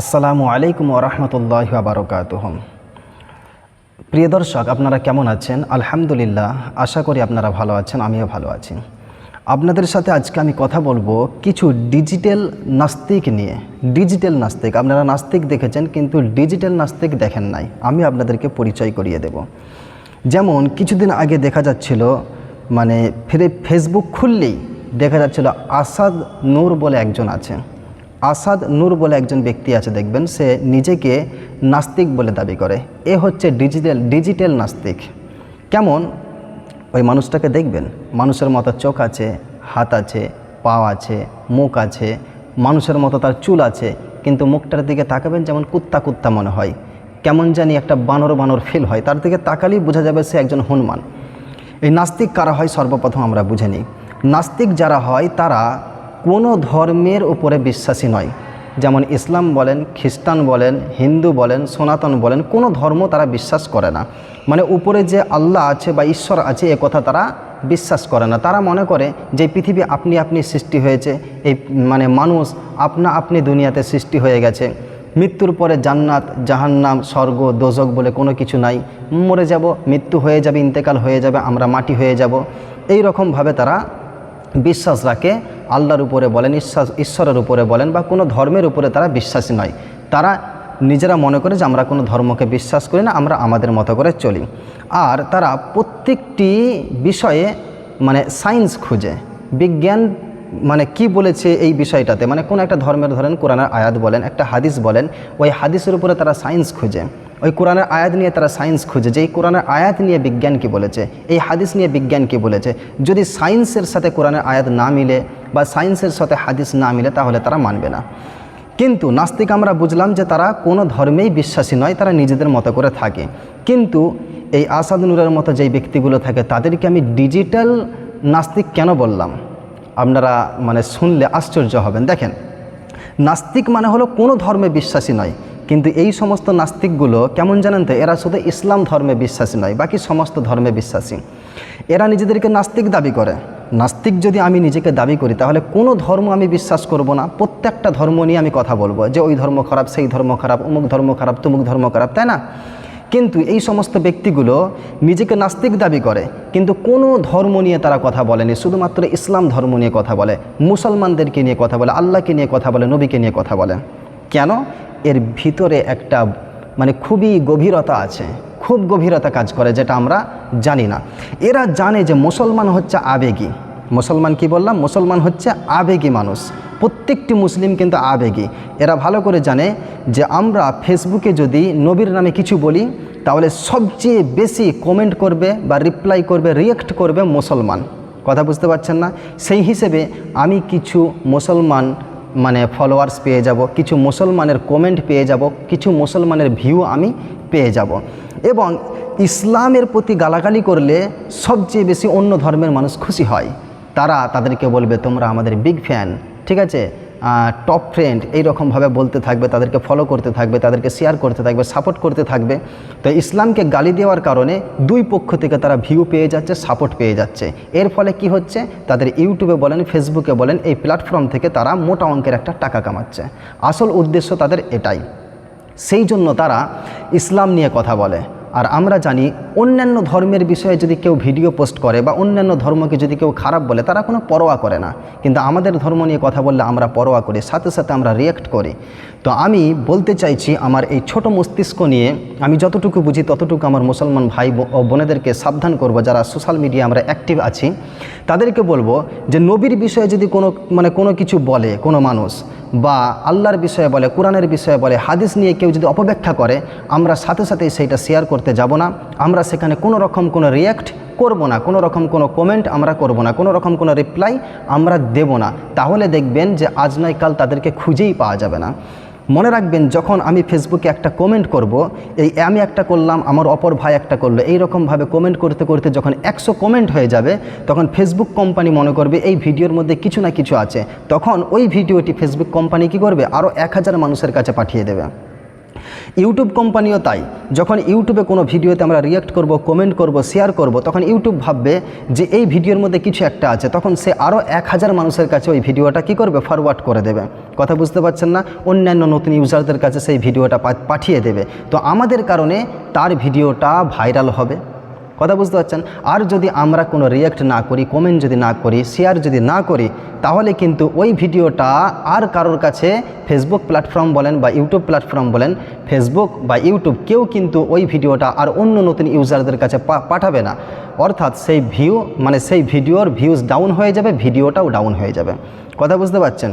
আসসালামু আলাইকুম ওরহমতুল্লাহ বারকাতহ। প্রিয় দর্শক, আপনারা কেমন আছেন? আলহামদুলিল্লাহ, আশা করি আপনারা ভালো আছেন, আমিও ভালো আছি। আপনাদের সাথে আজকে আমি কথা বলব কিছু ডিজিটাল নাস্তিক নিয়ে। ডিজিটাল নাস্তিক, আপনারা নাস্তিক দেখেছেন, কিন্তু ডিজিটাল নাস্তিক দেখেন নাই। আমি আপনাদেরকে পরিচয় করিয়ে দেব। যেমন, কিছুদিন আগে দেখা যাচ্ছিল মানে ফিরে ফেসবুক খুললেই দেখা যাচ্ছিল আসাদ নূর বলে একজন আছে আসাদ নূর বলে একজন ব্যক্তি আছে, দেখবেন, সে নিজেকে নাস্তিক বলে দাবি করে। এ হচ্ছে ডিজিটাল ডিজিটাল নাস্তিক। কেমন? ওই মানুষটাকে দেখবেন, মানুষের মতো চোখ আছে, হাত আছে, পা আছে, মুখ আছে, মানুষের মতো তার চুল আছে, কিন্তু মুখটার দিকে তাকাবেন যেমন কুত্তা কুত্তা মনে হয়। কেমন জানি একটা বানর বানর ফিল হয়, তার দিকে তাকালেই বোঝা যাবে সে একজন হনুমান। এই নাস্তিক কারা হয় সর্বপ্রথম আমরা বুঝে নিই। নাস্তিক যারা হয়, তারা কোনো ধর্মের উপরে বিশ্বাসী নয়। যেমন ইসলাম বলেন, খ্রিস্টান বলেন, হিন্দু বলেন, সনাতন বলেন, কোনো ধর্ম তারা বিশ্বাস করে না। মানে উপরে যে আল্লাহ আছে বা ঈশ্বর আছে, এ কথা তারা বিশ্বাস করে না। তারা মনে করে যে পৃথিবী আপনি আপনি সৃষ্টি হয়েছে, এই মানে মানুষ আপনা আপনি দুনিয়াতে সৃষ্টি হয়ে গেছে। মৃত্যুর পরে জান্নাত, জাহান্নাম, স্বর্গ, দোজক বলে কোনো কিছু নাই। মরে যাব, মৃত্যু হয়ে যাবে, ইন্তেকাল হয়ে যাবে, আমরা মাটি হয়ে যাব। এই রকমভাবে তারা বিশ্বাস রাখে, আল্লাহর উপরে বলেন, ঈশ্বর, ঈশ্বরের উপরে বলেন বা কোনো ধর্মের উপরে তারা বিশ্বাসী নয়। তারা নিজেরা মনে করে যে আমরা কোনো ধর্মকে বিশ্বাস করি না, আমরা আমাদের মতো করে চলি। আর তারা প্রত্যেকটি বিষয়ে মানে সায়েন্স খুঁজে। বিজ্ঞান মানে কি বলেছে এই বিষয়টাতে? মানে কোন একটা ধর্মের ধরেন কোরআনের আয়াত বলেন, একটা হাদিস বলেন, ওই হাদিসের উপরে তারা সায়েন্স খুঁজে। ওই কোরআনের আয়াত নিয়ে তারা সায়েন্স খুঁজে, যে এই কোরআনের আয়াত নিয়ে বিজ্ঞান কি বলেছে, এই হাদিস নিয়ে বিজ্ঞান কি বলেছে, যদি সায়েন্সের সাথে কোরআনের আয়াত না মিলে বা সায়েন্সের সাথে হাদিস না মিলে তাহলে তারা মানবে না। কিন্তু নাস্তিক আমরা বুঝলাম যে তারা কোনো ধর্মেই বিশ্বাসী নয়, তারা নিজেদের মতো করে থাকে। কিন্তু এই আসাদ নূরের মতো যেই ব্যক্তিগুলো থাকে, তাদেরকে আমি ডিজিটাল নাস্তিক কেন বললাম? আপনারা মানে শুনলে আশ্চর্য হবেন। দেখেন, নাস্তিক মানে হলো কোনো ধর্মে বিশ্বাসী নয়। কিন্তু এই সমস্ত নাস্তিকগুলো কেমন জানেন তো? এরা শুধু ইসলাম ধর্মে বিশ্বাসী নয়, বাকি সমস্ত ধর্মে বিশ্বাসী। এরা নিজেদেরকে নাস্তিক দাবি করে। নাস্তিক যদি আমি নিজেকে দাবি করি, তাহলে কোনো ধর্ম আমি বিশ্বাস করব না। প্রত্যেকটা ধর্ম নিয়ে আমি কথা বলব, যে ওই ধর্ম খারাপ, সেই ধর্ম খারাপ, অমুক ধর্ম খারাপ, তুমুক ধর্ম খারাপ, তাই না? কিন্তু এই সমস্ত ব্যক্তিগুলো নিজেকে নাস্তিক দাবি করে, কিন্তু কোনো ধর্ম নিয়ে তারা কথা বলেনি। শুধুমাত্র ইসলাম ধর্ম নিয়ে কথা বলে, মুসলমানদেরকে নিয়ে কথা বলে, আল্লাহকে নিয়ে কথা বলে, নবীকে নিয়ে কথা বলে। কেন? এর ভিতরে একটা মানে খুবই গভীরতা আছে, খুব গভীরতা কাজ করে, যেটা আমরা জানি না। এরা জানে যে মুসলমান হচ্ছে আবেগী। মুসলমান কি বললাম? মুসলমান হচ্ছে আবেগী মানুষ। প্রত্যেকটি মুসলিম কিন্তু আবেগী। এরা ভালো করে জানে যে আমরা ফেসবুকে যদি নবীর নামে কিছু বলি, তাহলে সবচেয়ে বেশি কমেন্ট করবে বা রিপ্লাই করবে রিয়েক্ট করবে মুসলমান। কথা বুঝতে পারছেন না? সেই হিসেবে আমি কিছু মুসলমান মানে ফলোয়ার্স পেয়ে যাব, কিছু মুসলমানের কমেন্ট পেয়ে যাব, কিছু মুসলমানের ভিউ আমি পেয়ে যাব। এবং ইসলামের প্রতি গালাগালি করলে সবচেয়ে বেশি অন্য ধর্মের মানুষ খুশি হয়। তারা তাদেরকে বলবে, তোমরা আমাদের বিগ ফ্যান ঠিক আছে? টপ ফ্রেন্ড এইরকমভাবে বলতে থাকবে, তাদেরকে ফলো করতে থাকবে, তাদেরকে শেয়ার করতে থাকবে সাপোর্ট করতে থাকবে। তো ইসলামকে গালি দেওয়ার কারণে দুই পক্ষ থেকে তারা ভিউ পেয়ে যাচ্ছে সাপোর্ট পেয়ে যাচ্ছে। এর ফলে কি হচ্ছে? তাদের ইউটিউবে বলেন, ফেসবুকে বলেন, এই প্ল্যাটফর্ম থেকে তারা মোটা অঙ্কের একটা টাকা কামাচ্ছে। আসল উদ্দেশ্য তাদের এটাই। সেই জন্য তারা ইসলাম নিয়ে কথা বলে। আর আমরা জানি অন্যান্য ধর্মের বিষয়ে যদি কেউ ভিডিও পোস্ট করে বা অন্যান্য ধর্মকে যদি কেউ খারাপ বলে, তারা কোনো পরোয়া করে না। কিন্তু আমাদের ধর্ম নিয়ে কথা বললে আমরা পরোয়া করি, সাথে সাথে আমরা রিয়েক্ট করি। তো আমি বলতে চাইছি, আমার এই ছোট মস্তিষ্ক নিয়ে আমি যতটুকু বুঝি ততটুকু আমার মুসলমান ভাই ও বোনেদেরকে সাবধান করব, যারা সোশ্যাল মিডিয়া আমরা অ্যাক্টিভ আছি। তাদেরকে বলব যে নবীর বিষয়ে যদি কোনো মানে কোনো কিছু বলে কোনো মানুষ বা আল্লাহর বিষয়ে বলে, কোরআনের বিষয়ে বলে, হাদিস নিয়ে কেউ যদি অপব্যাখ্যা করে, আমরা সাথে সাথেই সেইটা শেয়ার করতে যাব না। আমরা সেখানে কোনো রকম কোনো রিয়্যাক্ট করব না, কোনো রকম কোনো কমেন্ট আমরা করব না, কোনো রকম কোনো রিপ্লাই আমরা দেব না। তাহলে দেখবেন যে আজ নয় কাল তাদেরকে খুঁজেই পাওয়া যাবে না। মনে রাখবেন, যখন আমি ফেসবুকে একটা কমেন্ট করব, এই আমি একটা করলাম, আমার অপর ভাই একটা করল এইরকমভাবে কমেন্ট করতে করতে যখন একশো কমেন্ট হয়ে যাবে, তখন ফেসবুক কোম্পানি মনে করবে এই ভিডিওর মধ্যে কিছু না কিছু আছে। তখন ওই ভিডিওটি ফেসবুক কোম্পানি কি করবে? আরও এক হাজার মানুষের কাছে পাঠিয়ে দেবে। ইউটিউব কোম্পানিও তাই। যখন ইউটিউবে কোনো ভিডিওতে আমরা রিয়াক্ট করব কমেন্ট করব শেয়ার করব, তখন ইউটিউব ভাববে যে এই ভিডিওর মধ্যে কিছু একটা আছে। তখন সে আরও এক হাজার মানুষের কাছে ওই ভিডিওটা কি করবে? ফরওয়ার্ড করে দেবে। কথা বুঝতে পারছেন না? অন্যান্য নতুন ইউজারদের কাছে সেই ভিডিওটা পাঠিয়ে দেবে। তো আমাদের কারণে তার ভিডিওটা ভাইরাল হবে। কথা বুঝতে পারছেন? আর যদি আমরা কোনো রিয়াক্ট না করি কমেন্ট যদি না করি শেয়ার যদি না করি, তাহলে কিন্তু ওই ভিডিওটা আর কারোর কাছে ফেসবুক প্ল্যাটফর্ম বলেন বা ইউটিউব প্ল্যাটফর্ম বলেন ফেসবুক বা ইউটিউব কেউ কিন্তু ওই ভিডিওটা আর অন্য নতুন ইউজারদের কাছে পাঠাবে না। অর্থাৎ সেই ভিউ মানে সেই ভিডিওর ভিউজ ডাউন হয়ে যাবে, ভিডিওটাও ডাউন হয়ে যাবে। কথা বুঝতে পারছেন?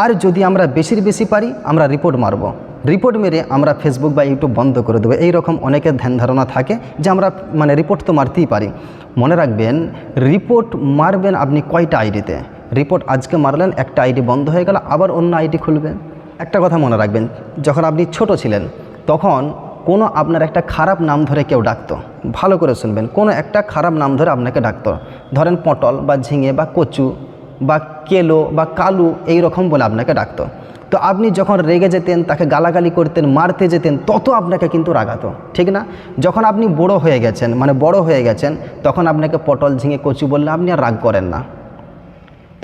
আর যদি আমরা বেশির বেশি পারি, আমরা রিপোর্ট মারব। রিপোর্ট মেরে আমরা ফেসবুক বা ইউটিউব বন্ধ করে দেবো। এই রকম অনেকের ধ্যান ধারণা থাকে যে আমরা মানে রিপোর্ট তো মারতেই পারি। মনে রাখবেন রিপোর্ট মারবেন আপনি কয়টা আইডিতে রিপোর্ট আজকে মারলেন, একটা আইডি বন্ধ হয়ে গেল, আবার অন্য আইডি খুলবেন। একটা কথা মনে রাখবেন, যখন আপনি ছোট ছিলেন, তখন কোনো আপনার একটা খারাপ নাম ধরে কেউ ডাকতো। ভালো করে শুনবেন, কোনো একটা খারাপ নাম ধরে আপনাকে ডাকতো। ধরেন পটল বা ঝিঙে বা কচু বা কেলো বা কালু এই রকম বলে আপনাকে ডাকতো। তো আপনি যখন রেগে যেতেন, তাকে গালাগালি করতেন, মারতে যেতেন, তত আপনাকে কিন্তু রাগাতো, ঠিক না? যখন আপনি বড় হয়ে গেছেন মানে বড় হয়ে গেছেন, তখন আপনাকে পটল ঝিঙে কচু বললে আপনি আর রাগ করেন না।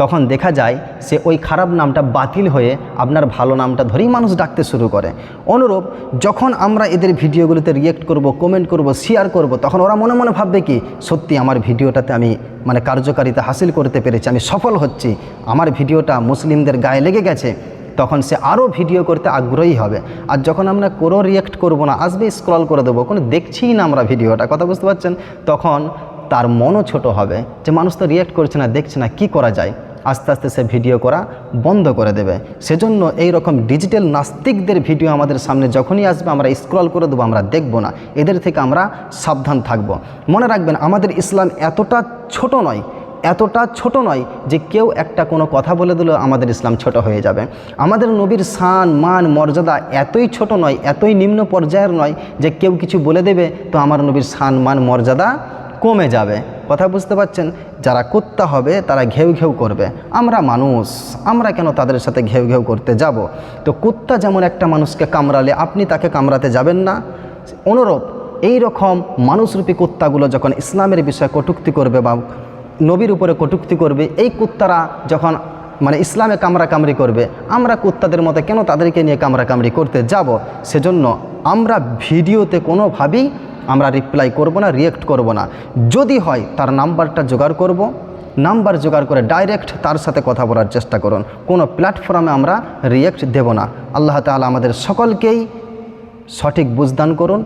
তখন দেখা যায়, সে ওই খারাপ নামটা বাতিল হয়ে আপনার ভালো নামটা ধরেই মানুষ ডাকতে শুরু করে। অনুরূপ, যখন আমরা এদের ভিডিওগুলোতে রিয়েক্ট করব কমেন্ট করব শেয়ার করব, তখন ওরা মনে মনে ভাববে কি, সত্যি আমার ভিডিওটাতে আমি মানে কার্যকারিতা হাসিল করতে পেরেছি, আমি সফল হচ্ছি। আমার ভিডিওটা মুসলিমদের গায়ে লেগে গেছে। তখন সে আরও ভিডিও করতে আগ্রহী হবে। আর যখন আমরা কোনো রিয়েক্ট করব না, আসবে স্ক্রল করে দেবো, কোনো দেখছিই না আমরা ভিডিওটা, কথা বুঝতে পারছেন? তখন তার মনও ছোট হবে যে মানুষ তো রিয়েক্ট করছে না, দেখছে না, কি করা যায়? আস্তে আস্তে সে ভিডিও করা বন্ধ করে দেবে। সেজন্য এই রকম ডিজিটাল নাস্তিকদের ভিডিও আমাদের সামনে যখনই আসবে, আমরা স্ক্রল করে দেবো, আমরা দেখব না। এদের থেকে আমরা সাবধান থাকব। মনে রাখবেন, আমাদের ইসলাম এতটা ছোট নয় এতটা ছোট নয় যে কেউ একটা কোনো কথা বলে দিলেও আমাদের ইসলাম ছোট হয়ে যাবে। আমাদের নবীর সান মান, মর্যাদা এতই ছোট নয়, এতই নিম্ন পর্যায়ের নয় যে কেউ কিছু বলে দেবে তো আমার নবীর সান মান, মর্যাদা কমে যাবে। কথা বুঝতে পারছেন? যারা কুত্তা হবে, তারা ঘেউ ঘেউ করবে। আমরা মানুষ, আমরা কেন তাদের সাথে ঘেউ ঘেউ করতে যাব? তো কুত্তা যেমন একটা মানুষকে কামড়ালে, আপনি তাকে কামড়াতে যাবেন না। অনুরূপ এই রকম মানুষরূপী কুত্তাগুলো যখন ইসলামের বিষয়ে কটুক্তি করবে বা নবীর উপরে কটুক্তি করবে, এই কুত্তারা যখন মানে ইসলামে কামড়া কামড়ি করবে, আমরা কুত্তাদের মতো কেন তাদেরকে নিয়ে কামড়া কামড়ি করতে যাব? সেজন্য আমরা ভিডিওতে কোনোভাবেই আমরা রিপ্লাই করব না রিয়েক্ট করব না। যদি হয়, তার নাম্বারটা জোগাড় করব। নাম্বার জোগাড় করে ডাইরেক্ট তার সাথে কথা বলার চেষ্টা করুন। কোনো প্ল্যাটফর্মে আমরা রিয়েক্ট দেব না। আল্লাহ তালা আমাদের সকলকেই সঠিক বুঝদান করুন